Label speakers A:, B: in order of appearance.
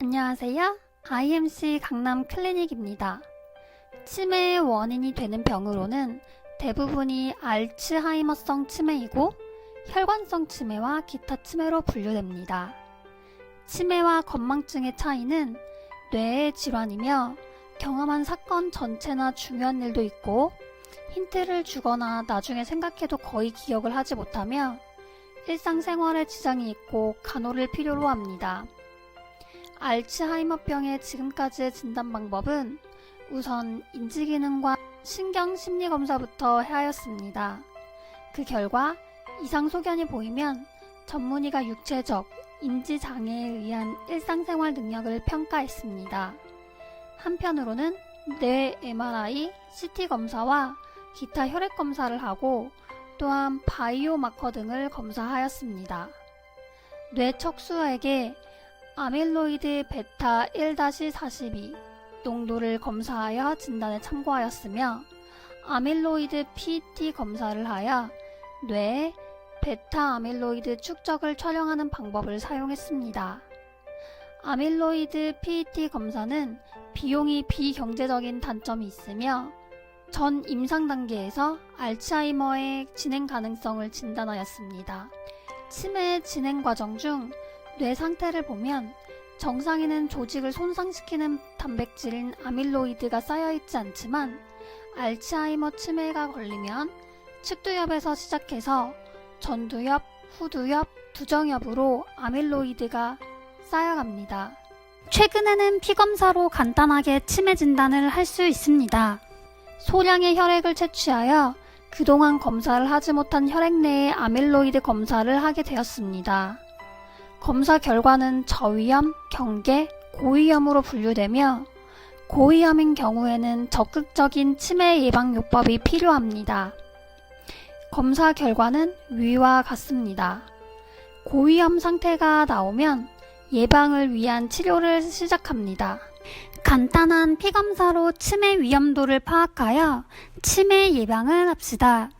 A: 안녕하세요. IMC 강남 클리닉입니다. 치매의 원인이 되는 병으로는 대부분이 알츠하이머성 치매이고 혈관성 치매와 기타 치매로 분류됩니다. 치매와 건망증의 차이는 뇌의 질환이며 경험한 사건 전체나 중요한 일도 있고 힌트를 주거나 나중에 생각해도 거의 기억을 하지 못하며 일상생활에 지장이 있고 간호를 필요로 합니다. 알츠하이머병의 지금까지의 진단 방법은 우선 인지기능과 신경심리검사부터 해하였습니다. 그 결과 이상 소견이 보이면 전문의가 육체적, 인지장애에 의한 일상생활 능력을 평가했습니다. 한편으로는 뇌 MRI, CT 검사와 기타 혈액 검사를 하고 또한 바이오 마커 등을 검사하였습니다. 뇌 척수에게 아밀로이드 베타 1-42 농도를 검사하여 진단에 참고하였으며 아밀로이드 PET 검사를 하여 뇌에 베타 아밀로이드 축적을 촬영하는 방법을 사용했습니다. 아밀로이드 PET 검사는 비용이 비경제적인 단점이 있으며 전 임상 단계에서 알츠하이머의 진행 가능성을 진단하였습니다. 치매 진행 과정 중 뇌 상태를 보면 정상에는 조직을 손상시키는 단백질인 아밀로이드가 쌓여있지 않지만 알츠하이머 치매가 걸리면 측두엽에서 시작해서 전두엽, 후두엽, 두정엽으로 아밀로이드가 쌓여갑니다. 최근에는 피검사로 간단하게 치매 진단을 할 수 있습니다. 소량의 혈액을 채취하여 그동안 검사를 하지 못한 혈액 내의 아밀로이드 검사를 하게 되었습니다. 검사 결과는 저위험, 경계, 고위험으로 분류되며 고위험인 경우에는 적극적인 치매 예방 요법이 필요합니다. 검사 결과는 위와 같습니다. 고위험 상태가 나오면 예방을 위한 치료를 시작합니다. 간단한 피검사로 치매 위험도를 파악하여 치매 예방을 합시다.